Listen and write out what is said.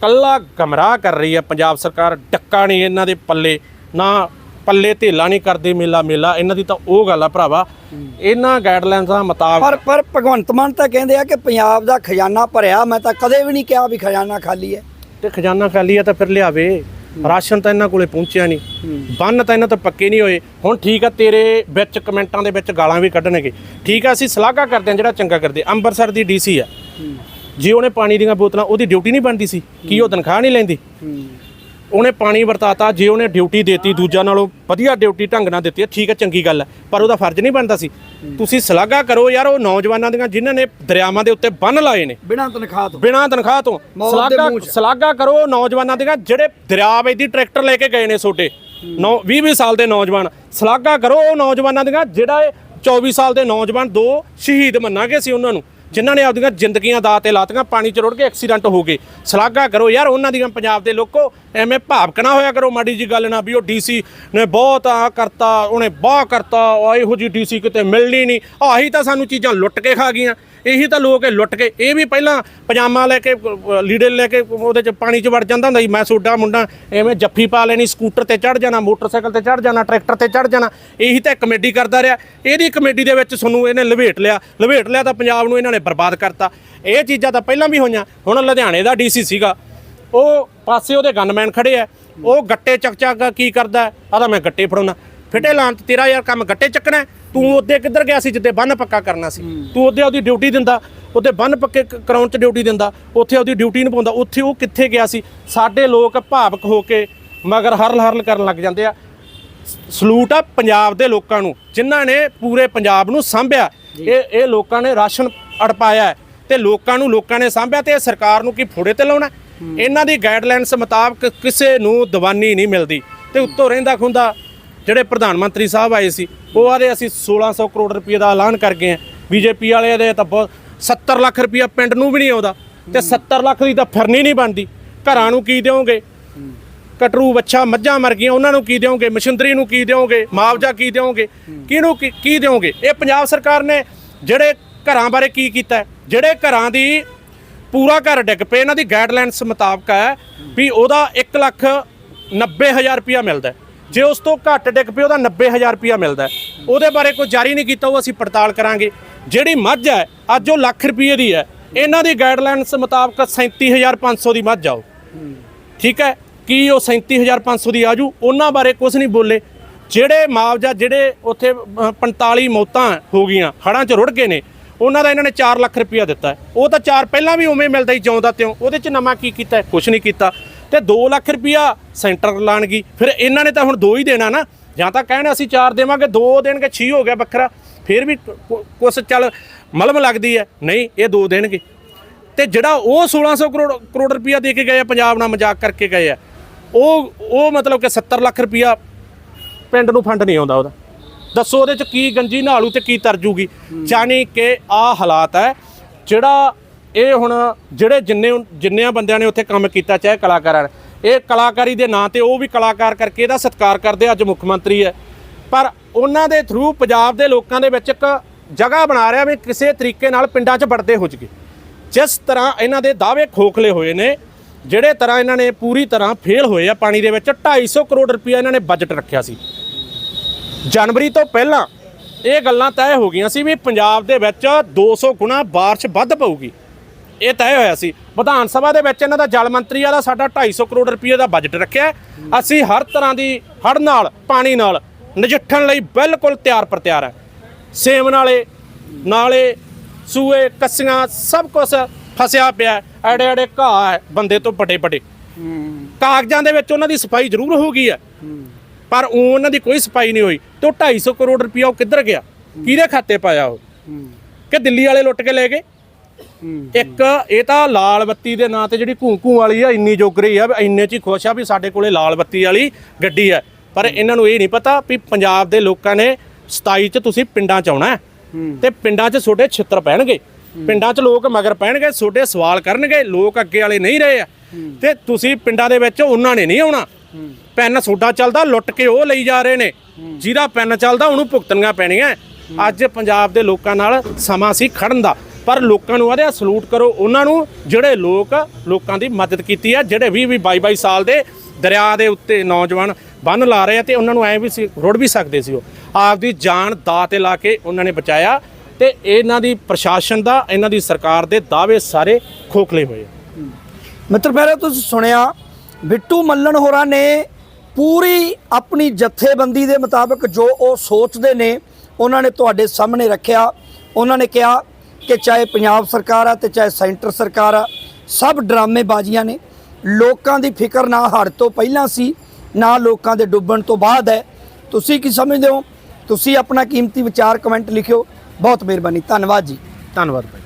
ਕੱਲਾ ਗਮਰਾਹ ਕਰ ਰਹੀ ਹੈ ਪੰਜਾਬ ਸਰਕਾਰ ਡੱਕਾ ਨਹੀਂ ਇਹਨਾਂ ਦੇ ਪੱਲੇ ਨਾ ਪੱਲੇ ਢੇਲਾ ਨਹੀਂ ਕਰਦੇ ਮੇਲਾ ਮੇਲਾ ਇਹਨਾਂ ਦੀ ਤਾਂ ਉਹ ਗੱਲ ਆ ਭਰਾਵਾ। ਇਹਨਾਂ ਗਾਈਡਲਾਈਨਸਾਂ ਮੁਤਾਬਕ ਪਰ ਪਰ ਭਗਵੰਤ ਮਾਨ ਤਾਂ ਕਹਿੰਦੇ ਆ ਕਿ ਪੰਜਾਬ ਦਾ ਖਜ਼ਾਨਾ ਭਰਿਆ ਮੈਂ ਤਾਂ ਕਦੇ ਵੀ ਨਹੀਂ ਕਿਹਾ ਵੀ ਖਜ਼ਾਨਾ ਖਾਲੀ ਹੈ। ਤੇ ਖਜ਼ਾਨਾ ਖਾਲੀ ਆ ਤਾਂ ਫਿਰ ਲਿਆਵੇ। ਰਾਸ਼ਨ ਤਾਂ ਇਹਨਾਂ ਕੋਲੇ ਪਹੁੰਚਿਆ ਨਹੀਂ। ਬੰਨ ਤਾਂ ਇਹਨਾਂ ਤੋਂ ਪੱਕੇ ਨਹੀਂ ਹੋਏ। ਹੁਣ ਠੀਕ ਆ ਤੇਰੇ ਵਿੱਚ ਕਮੈਂਟਾਂ ਦੇ ਵਿੱਚ ਗਾਲਾਂ ਵੀ ਕੱਢਣਗੇ। ਠੀਕ ਆ ਅਸੀਂ ਸਲਾਹਗਾ ਕਰਦੇ ਆ ਜਿਹੜਾ ਚੰਗਾ ਕਰਦੇ। ਅੰਮ੍ਰਿਤਸਰ ਦੀ ਡੀਸੀ ਆ। ਜੇ ਉਹਨੇ ਪਾਣੀ ਦੀਆਂ ਬੋਤਲਾਂ ਉਹਦੀ ਡਿਊਟੀ ਨਹੀਂ ਬਣਦੀ ਸੀ ਕੀ ਉਹ ਤਨਖਾਹ ਨਹੀਂ ਲੈਂਦੀ? ਉਹਨੇ ਪਾਣੀ ਵਰਤਾਤਾ ਜੇ ਉਹਨੇ ਡਿਊਟੀ ਦੇਤੀ ਦੂਜਾ ਨਾਲੋਂ ਵਧੀਆ ਡਿਊਟੀ ਢੰਗ ਨਾਲ ਦਿੱਤੀ ਹੈ ਠੀਕ ਹੈ ਚੰਗੀ ਗੱਲ ਹੈ ਪਰ ਉਹਦਾ ਫਰਜ਼ ਨਹੀਂ ਬਣਦਾ ਸੀ। ਤੁਸੀਂ ਸਲਾਹਗਾ ਕਰੋ ਯਾਰ ਉਹ ਨੌਜਵਾਨਾਂ ਦੀਆਂ ਜਿਨ੍ਹਾਂ ਨੇ ਦਰਿਆਵਾਂ ਦੇ ਉੱਤੇ ਬੰਨ ਲਾਏ ਨੇ। ਬਿਨਾਂ ਤਨਖਾਹ ਤੋਂ। ਬਿਨਾਂ ਤਨਖਾਹ ਤੋਂ। ਦੇ ਸਲਾਗਾ। ਸਲਾਗਾ ਕਰੋ ਨੌਜਵਾਨਾਂ ਦੀਆਂ ਜਿਹੜੇ ਦਰਿਆ ਵੇਦੀ ਟਰੈਕਟਰ ਲੈ ਕੇ ਗਏ ਨੇ ਛੋਟੇ 9 20 20 ਸਾਲ ਦੇ ਨੌਜਵਾਨ। ਸਲਾਗਾ ਕਰੋ ਉਹ ਨੌਜਵਾਨਾਂ ਦੀਆਂ ਜਿਹੜਾ ਇਹ 24 ਸਾਲ ਦੇ ਨੌਜਵਾਨ ਦੋ ਸ਼ਹੀਦ ਮੰਨਾਂਗੇ ਸੀ ਉਹਨਾਂ ਨੂੰ। ਜਿਨ੍ਹਾਂ ਨੇ ਆਪਦੀਆਂ ਜ਼ਿੰਦਗੀਆਂ ਦਾ ਤੇ ਲਾਤੀਆਂ ਪਾਣੀ 'ਚ ਰੁੜ ਕੇ ਐਕਸੀਡੈਂਟ ਹੋ ਗਏ। ਸਲਾਗਾ ਕਰੋ ਯਾਰ ਉਹਨਾਂ ਦੀਆਂ ਪੰਜਾਬ ਦੇ ਲੋਕੋ, ਐਵੇਂ ਭਾਵਕ ਨਾ ਹੋਇਆ ਕਰੋ ਮਾੜੀ ਜੀ ਗੱਲ ਨਾ ਵੀ ਉਹ ਡੀਸੀ ਨੇ ਬਹੁਤ ਆ ਕਰਤਾ, ਉਹਨੇ ਬਾਹ ਕਰਤਾ ਉਹ ਇਹੋ ਜੀ ਡੀਸੀ ਕਿਤੇ ਮਿਲਣੀ ਨਹੀਂ। ਆਹੀ ਤਾਂ ਸਾਨੂੰ ਚੀਜ਼ਾਂ ਲੁੱਟ ਕੇ ਖਾ ਗਈਆਂ। ਇਹੀ ਤਾਂ ਲੋਕ ਇਹ ਲੁੱਟ ਕੇ, ਇਹ ਵੀ ਪਹਿਲਾਂ ਪਜਾਮਾ ਲੈ ਕੇ ਲੀੜੇ ਲੈ ਕੇ ਉਹਦੇ ਚ ਪਾਣੀ ਚ ਵੜ ਜਾਂਦਾ ਹੁੰਦਾ ਸੀ, ਮੈਂ ਸੋਡਾ ਮੁੰਡਾ ਐਵੇਂ ਜੱਫੀ ਪਾ ਲੈਣੀ, ਸਕੂਟਰ ਤੇ ਚੜ ਜਾਣਾ, ਮੋਟਰਸਾਈਕਲ ਤੇ ਚੜ ਜਾਣਾ, ਟਰੈਕਟਰ ਤੇ ਚੜ ਜਾਣਾ, ਇਹੀ ਤਾਂ ਕਮੇਡੀ ਕਰਦਾ ਰਿਹਾ। ਇਹਦੀ ਕਮੇਡੀ ਦੇ ਵਿੱਚ ਤੁਹਾਨੂੰ ਇਹਨੇ ਲਵੇਟ ਲਿਆ ਲਵੇਟ ਲਿਆ ਤਾਂ ਪੰਜਾਬ ਨੂੰ ਇਹਨਾਂ ਨੇ ਬਰਬਾਦ ਕਰਤਾ। ਇਹ ਚੀਜ਼ਾਂ ਤਾਂ ਪਹਿਲਾਂ ਵੀ ਹੋਈਆਂ, ਹੁਣ ਲੁਧਿਆਣੇ ਦਾ ਡੀਸੀ ਸੀਗਾ। ਉਹ ਪਾਸੇ ਉਹਦੇ ਗਨਮੈਨ ਖੜੇ ਆ, ਉਹ ਗੱਟੇ ਚੱਕ ਚੱਕ ਕੀ ਕਰਦਾ ਆਦਾ ਮੈਂ ਗੱਟੇ ਫੜਾਉਣਾ। ਫਿੱਟੇ ਲਾਂ ਤੇ ਤੇਰਾ ਯਾਰ ਕੰਮ ਗੱਟੇ ਚੱਕਣਾ। ਤੂੰ ਉਹਦੇ ਕਿੱਧਰ ਗਿਆ ਸੀ ਜਿੱਦੇ ਬੰਨ ਪੱਕਾ ਕਰਨਾ ਸੀ? ਤੂੰ ਉਹਦੇ ਉਹਦੀ ਡਿਊਟੀ ਦਿੰਦਾ ਉਹਦੇ ਬੰਨ ਪੱਕੇ ਕਰਾਉਣ ਚ ਡਿਊਟੀ ਦਿੰਦਾ ਉੱਥੇ ਉਹਦੀ ਡਿਊਟੀ ਨਹੀਂ ਪਾਉਂਦਾ ਉੱਥੇ ਉਹ ਕਿੱਥੇ ਗਿਆ ਸੀ? ਸਾਡੇ ਲੋਕ ਭਾਵਕ ਹੋ ਕੇ ਮਗਰ ਹਰਲ ਹਰਲ ਕਰਨ ਲੱਗ ਜਾਂਦੇ ਆ। ਸਲੂਟ ਆ ਪੰਜਾਬ ਦੇ ਲੋਕਾਂ ਨੂੰ ਜਿਨ੍ਹਾਂ ਨੇ ਪੂਰੇ ਪੰਜਾਬ ਨੂੰ ਸਾਂਭਿਆ। ਇਹ ਇਹ ਲੋਕਾਂ ਨੇ ਰਾਸ਼ਨ ਅੜਪਾਇਆ ਤੇ ਲੋਕਾਂ ਨੂੰ ਲੋਕਾਂ ਨੇ ਸਾਂਭਿਆ ਤੇ ਇਹ ਸਰਕਾਰ ਨੂੰ ਕੀ ਫੋੜੇ ਤੇ ਲਾਉਣਾ ਇਹਨਾਂ ਦੀ ਗਾਈਡਲਾਈਨਸ ਮੁਤਾਬਕ ਕਿਸੇ ਨੂੰ ਦੀਵਾਨੀ ਨਹੀਂ ਮਿਲਦੀ। ਤੇ ਉੱਤੋਂ ਰਹਿੰਦਾ ਖੁੰਦਾ ਜਿਹੜੇ ਪ੍ਰਧਾਨ ਮੰਤਰੀ ਸਾਹਿਬ ਆਏ ਸੀ, ਉਹ ਆਦੇ ਅਸੀਂ 1600 ਕਰੋੜ ਰੁਪਏ ਦਾ ਐਲਾਨ ਕਰ ਗਏ ਆ ਬੀਜੇਪੀ ਵਾਲੇ ਦੇ ਤਾਂ ਬਹੁਤ 70 ਲੱਖ ਰੁਪਏ ਪਿੰਡ ਨੂੰ ਵੀ ਨਹੀਂ ਆਉਂਦਾ ਤੇ 70 ਲੱਖ ਦੀ ਤਾਂ ਫਿਰਨੀ ਨਹੀਂ ਬਣਦੀ। ਘਰਾਂ ਨੂੰ ਕੀ ਦਿਓਗੇ? ਕਟਰੂ ਬੱਚਾ ਮੱਝਾਂ ਮਰ ਗਈਆਂ, ਉਹਨਾਂ ਨੂੰ ਕੀ ਦਿਓਗੇ? ਮਸ਼ੀਨਰੀ ਨੂੰ ਕੀ ਦਿਓਗੇ? ਮੁਆਵਜ਼ਾ ਕੀ ਦਿਓਗੇ? ਕਿਹਨੂੰ ਕੀ- ਕੀ ਦਿਓਗੇ? ਇਹ ਪੰਜਾਬ ਸਰਕਾਰ ਨੇ ਜਿਹੜੇ ਘਰਾਂ ਬਾਰੇ ਕੀ ਕੀਤਾ ਜਿਹੜੇ ਘਰਾਂ ਦੀ ਪੂਰਾ ਘਰ ਡਿੱਗ ਪਏ, ਇਹਨਾਂ ਦੀ ਗਾਈਡਲਾਈਨਸ ਮੁਤਾਬਕ ਹੈ ਵੀ ਉਹਦਾ 1 ਲੱਖ 90000 ਰੁਪਇਆ ਮਿਲਦਾ ਜੇ ਉਸ ਤੋਂ ਘੱਟ ਡਿੱਗ ਪਏ ਉਹਦਾ 90000 ਰੁਪਇਆ ਮਿਲਦਾ ਉਹਦੇ ਬਾਰੇ ਕੋਈ ਜਾਰੀ ਨਹੀਂ ਕੀਤਾ ਉਹ ਅਸੀਂ ਪੜਤਾਲ ਕਰਾਂਗੇ। ਜਿਹੜੀ ਮੱਝ ਹੈ ਅੱਜ ਉਹ ਲੱਖ ਰੁਪਏ ਦੀ ਹੈ। ਇਹਨਾਂ ਦੀ ਗਾਈਡਲਾਈਨਸ ਮੁਤਾਬਕ 37500 ਦੀ ਮੱਝ ਆਓ। ਠੀਕ ਹੈ? ਕੀ ਉਹ 37500 ਦੀ ਆਜੂ ਉਹਨਾਂ ਬਾਰੇ ਕੁਝ ਨਹੀਂ ਬੋਲੇ। ਜਿਹੜੇ ਮੁਆਵਜ਼ਾ ਜਿਹੜੇ ਉੱਥੇ ਅਹ, 45 ਮੌਤਾਂ ਹੋ ਗਈਆਂ ਹੜਾਂ 'ਚ ਰੁੜ ਗਏ ਨੇ ਉਹਨਾਂ ਦਾ ਇਹਨਾਂ ਨੇ 4 ਲੱਖ ਰੁਪਇਆ ਦਿੱਤਾ ਉਹ ਤਾਂ 4 ਪਹਿਲਾਂ ਵੀ ਉਵੇਂ ਮਿਲਦਾ ਹੀ ਜਿਉਂਦਾ ਤਿਉਂ। ਉਹਦੇ 'ਚ ਨਵਾਂ ਕੀ ਕੀਤਾ ਕੁਝ ਨਹੀਂ ਕੀਤਾ। ਤੇ 2 ਲੱਖ ਰੁਪਇਆ ਸੈਂਟਰ ਲਾਣਗੀ। ਫਿਰ ਇਹਨਾਂ ਨੇ ਤਾਂ ਹੁਣ 2 ਹੀ ਦੇਣਾ ਨਾ। ਜਾਂ ਤਾਂ ਕਹਿਣ ਅਸੀਂ 4 ਦੇਵਾਂਗੇ 2 ਦੇਣਗੇ 6 ਹੋ ਗਿਆ ਵੱਖਰਾ। ਫਿਰ ਵੀ ਕੁਝ ਚੱਲ ਮਲਮ ਲੱਗਦੀ ਹੈ। ਨਹੀਂ ਇਹ 2 ਦੇਣਗੇ। ਤੇ ਜਿਹੜਾ ਉਹ 1600 ਕਰੋੜ ਕਰੋੜ ਰੁਪਇਆ ਦੇ ਕੇ ਗਏ ਆ ਪੰਜਾਬ ਨਾਲ ਮਜ਼ਾਕ ਕਰਕੇ ਗਏ ਆ ਉਹ ਉਹ ਮਤਲਬ ਕਿ 70 ਲੱਖ ਰੁਪਇਆ ਪਿੰਡ ਨੂੰ ਫੰਡ ਨਹੀਂ ਆਉਂਦਾ ਉਹਦਾ। ਦੱਸੋ ਉਹਦੇ ਚ ਕੀ ਗੰਜੀ ਨਾਲੂ ਤੇ ਕੀ ਤਰਜੂਗੀ। ਜਾਨੀ ਕਿ ਆ ਹਾਲਾਤ ਹੈ ਜਿਹੜਾ ਇਹ ਹੁਣ ਜਿਹੜੇ ਜਿੰਨੇ ਜਿੰਨਿਆਂ ਬੰਦਿਆਂ ਨੇ ਉੱਥੇ ਕੰਮ ਕੀਤਾ, ਚਾਹੇ ਕਲਾਕਾਰਾਂ ਨੇ, ਇਹ ਕਲਾਕਾਰੀ ਦੇ ਨਾਂ ਤੇ ਉਹ ਵੀ ਕਲਾਕਾਰ ਕਰਕੇ ਇਹਦਾ ਸਤਿਕਾਰ ਕਰਦੇ ਅੱਜ ਮੁੱਖ ਮੰਤਰੀ ਹੈ। ਪਰ ਉਹਨਾਂ ਦੇ ਥਰੂ ਪੰਜਾਬ ਦੇ ਲੋਕਾਂ ਦੇ ਵਿੱਚ ਇੱਕ ਜਗ੍ਹਾ ਬਣਾ ਰਿਹਾ ਵੀ ਕਿਸੇ ਤਰੀਕੇ ਨਾਲ ਪਿੰਡਾਂ 'ਚ ਵੜਦੇ ਹੋ ਜਗੇ ਜਿਸ ਤਰ੍ਹਾਂ ਇਹਨਾਂ ਦੇ ਦਾਅਵੇ ਖੋਖਲੇ ਹੋਏ ਨੇ, ਜਿਹੜੇ ਤਰ੍ਹਾਂ ਇਹਨਾਂ ਨੇ ਪੂਰੀ ਤਰ੍ਹਾਂ ਫੇਲ ਹੋਏ ਆ ਪਾਣੀ ਦੇ ਵਿੱਚ 250 ਕਰੋੜ ਰੁਪਇਆ ਇਹਨਾਂ ਨੇ ਬਜਟ ਰੱਖਿਆ ਸੀ। ਜਨਵਰੀ ਤੋਂ ਪਹਿਲਾਂ ਇਹ ਗੱਲਾਂ ਤੈਅ ਹੋ ਗਈਆਂ ਸੀ ਵੀ ਪੰਜਾਬ ਦੇ ਵਿੱਚ 200 ਗੁਣਾ ਬਾਰਿਸ਼ ਵੱਧ ਪਊਗੀ। ਇਹ ਤੈਅ ਹੋਇਆ ਸੀ। ਵਿਧਾਨ ਸਭਾ ਦੇ ਵਿੱਚ ਇਹਨਾਂ ਦਾ ਜਲ ਮੰਤਰੀ ਵਾਲਾ ਸਾਡਾ 250 ਕਰੋੜ ਰੁਪਏ ਦਾ ਬਜਟ ਰੱਖਿਆ। ਅਸੀਂ ਹਰ ਤਰ੍ਹਾਂ ਦੀ ਹੜ੍ਹ ਨਾਲ ਪਾਣੀ ਨਾਲ ਨਜਿੱਠਣ ਲਈ ਬਿਲਕੁਲ ਤਿਆਰ ਪਰ ਤਿਆਰ ਹੈ। ਸੇਮ ਨਾਲੇ ਨਾਲੇ ਸੂਏ ਕੱਸੀਆਂ ਸਭ ਕੁਝ ਫਸਿਆ ਪਿਆ। ਐੜੇ ਐੜੇ ਘਾਹ ਹੈ ਬੰਦੇ ਤੋਂ ਵੱਡੇ ਵੱਡੇ। ਕਾਗਜ਼ਾਂ ਦੇ ਵਿੱਚ ਉਹਨਾਂ ਦੀ ਸਫ਼ਾਈ ਜ਼ਰੂਰ ਹੋ ਗਈ ਹੈ। ਪਰ ਉਹਨਾਂ ਦੀ ਕੋਈ ਸਫ਼ਾਈ ਨਹੀਂ ਹੋਈ ਤੇ ਉਹ 250 ਕਰੋੜ ਰੁਪਇਆ ਉਹ ਕਿੱਧਰ ਗਿਆ? ਕਿਹਦੇ ਖਾਤੇ ਪਾਇਆ ਉਹ? ਕਿ ਦਿੱਲੀ ਵਾਲੇ ਲੁੱਟ ਕੇ ਲੈ ਗਏ? ਇੱਕ ਇਹ ਤਾਂ ਲਾਲ ਬੱਤੀ ਦੇ ਨਾਂ ਤੇ ਜਿਹੜੀ ਘੂੰ-ਘੂੰ ਵਾਲੀ ਆ ਇੰਨੀ ਜੋਗ ਰਹੀ ਆ ਇੰਨੇ ਚ ਹੀ ਖੁਸ਼ ਆ ਵੀ ਸਾਡੇ ਕੋਲੇ ਲਾਲ ਬੱਤੀ ਵਾਲੀ ਗੱਡੀ ਆ। ਪਰ ਇਹਨਾਂ ਨੂੰ ਇਹ ਨਹੀਂ ਪਤਾ ਵੀ ਪੰਜਾਬ ਦੇ ਲੋਕਾਂ ਨੇ 27 ਚ ਤੁਸੀਂ ਪਿੰਡਾਂ ਚ ਆਉਣਾ ਤੇ ਪਿੰਡਾਂ 'ਚ ਛੋਟੇ ਛਿੱਤਰ ਪੈਣਗੇ। ਪਿੰਡਾਂ 'ਚ ਲੋਕ ਮਗਰ ਪੈਣਗੇ ਛੋਟੇ ਸਵਾਲ ਕਰਨਗੇ ਲੋਕ ਅੱਗੇ ਵਾਲੇ ਨਹੀਂ ਰਹੇ ਆ। ਤੇ ਤੁਸੀਂ ਪਿੰਡਾਂ ਦੇ ਵਿੱਚ ਉਹਨਾਂ ਨੇ ਨਹੀਂ ਆਉਣਾ। ਪੈਨ ਸੋਡਾ ਚੱਲਦਾ ਲੁੱਟ ਕੇ ਉਹ ਲਈ ਜਾ ਰਹੇ ਨੇ। ਜਿਹਦਾ ਪੈਨ ਚੱਲਦਾ ਉਹਨੂੰ ਭੁਗਤਣੀਆਂ ਪੈਣੀਆਂ। ਅੱਜ ਪੰਜਾਬ ਦੇ ਲੋਕਾਂ ਨਾਲ ਸਮਾਂ ਸੀ ਖੜਨ ਦਾ। ਪਰ ਲੋਕਾਂ ਨੂੰ ਆਦੇ ਸਲੂਟ ਕਰੋ। ਉਹਨਾਂ ਨੂੰ ਜਿਹੜੇ ਲੋਕ ਲੋਕਾਂ ਦੀ ਮਦਦ ਕੀਤੀ ਆ, ਜਿਹੜੇ 20 20 22 22 ਸਾਲ ਦੇ ਦਰਿਆ ਦੇ ਉੱਤੇ ਨੌਜਵਾਨ ਬੰਨ ਲਾ ਰਹੇ ਆ ਤੇ ਉਹਨਾਂ ਨੂੰ ਐ ਵੀ ਸੀ, ਰੁੜ ਵੀ ਸਕਦੇ ਸੀ ਉਹ। ਆਪਦੀ ਜਾਨ ਦਾ ਤੇ ਲਾ ਕੇ ਉਹਨਾਂ ਨੇ ਬਚਾਇਆ ਤੇ ਇਹਨਾਂ ਦੀ ਪ੍ਰਸ਼ਾਸਨ ਦਾ, ਇਹਨਾਂ ਦੀ ਸਰਕਾਰ ਦੇ ਦਾਅਵੇ ਸਾਰੇ ਖੋਖਲੇ ਹੋਏ। ਮਿੱਤਰ ਪਹਿਲੇ ਤੁਸੀਂ ਸੁਣਿਆ, ਬਿੱਟੂ ਮੱਲਣ ਹੋਰਾਂ ਨੇ ਪੂਰੀ ਆਪਣੀ ਜਥੇਬੰਦੀ ਦੇ ਮੁਤਾਬਕ ਜੋ ਉਹ ਸੋਚਦੇ ਨੇ, ਉਹਨਾਂ ਨੇ ਤੁਹਾਡੇ ਸਾਹਮਣੇ ਰੱਖਿਆ, ਉਹਨਾਂ ਨੇ ਕਿਹਾ ਕਿ ਚਾਹੇ ਪੰਜਾਬ ਸਰਕਾਰ ਆ ਤੇ ਚਾਹੇ ਸੈਂਟਰ ਸਰਕਾਰ ਆ, ਸਭ ਡਰਾਮੇਬਾਜ਼ੀਆਂ ਨੇ। ਲੋਕਾਂ ਦੀ ਫਿਕਰ ਨਾ ਹੜ ਤੋਂ ਪਹਿਲਾਂ ਸੀ, ਨਾ ਲੋਕਾਂ ਦੇ ਡੁੱਬਣ ਤੋਂ ਬਾਅਦ ਹੈ। ਤੁਸੀਂ ਕੀ ਸਮਝਦੇ ਹੋ? ਤੁਸੀਂ ਆਪਣਾ ਕੀਮਤੀ ਵਿਚਾਰ ਕਮੈਂਟ ਲਿਖਿਓ। ਬਹੁਤ ਮਿਹਰਬਾਨੀ। ਧੰਨਵਾਦ ਜੀ। ਧੰਨਵਾਦ ਭਾਈ।